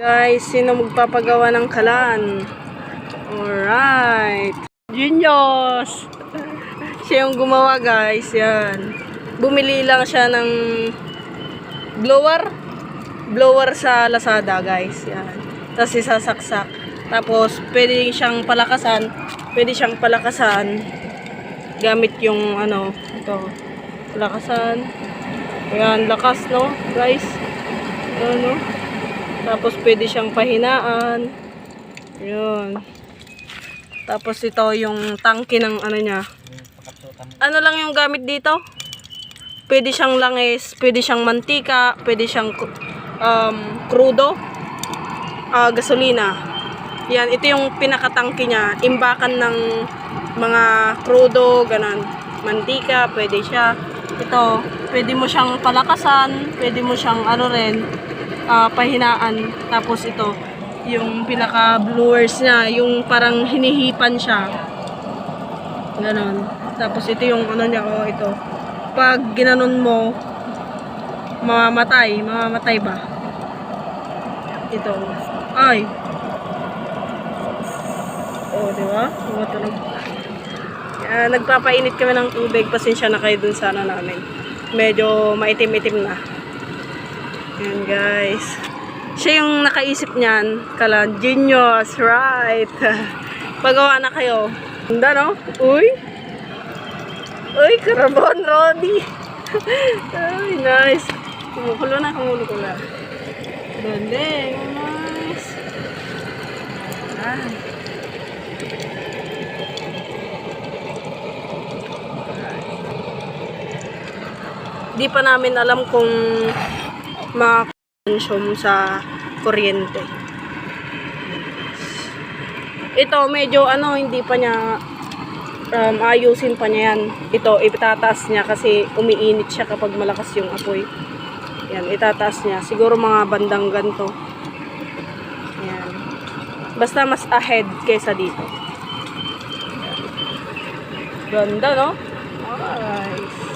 Guys, sino magpapagawa ng kalan? Alright. Genius! siya yung gumawa guys. Yan. Bumili lang siya ng blower. Blower sa Lazada guys. Yan. Tapos isasaksak. Tapos pwede siyang palakasan. Pwede siyang palakasan. Gamit yung ano, ito. Palakasan. Ayan, lakas no guys. Ano? Tapos pwede siyang pahinaan. Yun. Tapos ito yung tangke ng ano niya. Ano lang yung gamit dito? Pwede siyang langis, pwede siyang mantika, pwede siyang um, crudo, ah, gasolina. Yan, ito yung pinakatangke niya. Imbakan ng mga crudo, ganon. Mantika, pwede siya. Ito, pwede mo siyang palakasan, pwede mo siyang ano rin, ah, pahinaan. Tapos ito, yung pinaka blowers niya, yung parang hinihipan siya. Ganon. Tapos ito yung ano niya, oh, ito. Pag ginanon mo, mamamatay. Mamamatay ba? Ito. Ay. Oh, di ba? Tumatunog. Yan, nagpapainit kami ng tubig. Pasensya na kayo dun sa ano namin. Medyo maitim-itim na. Yan guys. Siya yung nakaisip niyan. Kala, genius, right. Pagawa na kayo. Ganda no? Uy. Uy, carbon, Roddy. Ay, nice. Kumukulo na, kumukulo na. Galing, nice. Ah. Di pa namin alam kung ma-consume sa kuryente. Ito, medyo ano, hindi pa niya um, ayusin pa niya yan. Ito, itataas niya kasi umiinit siya kapag malakas yung apoy. Yan, itataas niya. Siguro mga bandang ganito. Yan. Basta mas ahead kaysa dito. Ganda, no? Alright.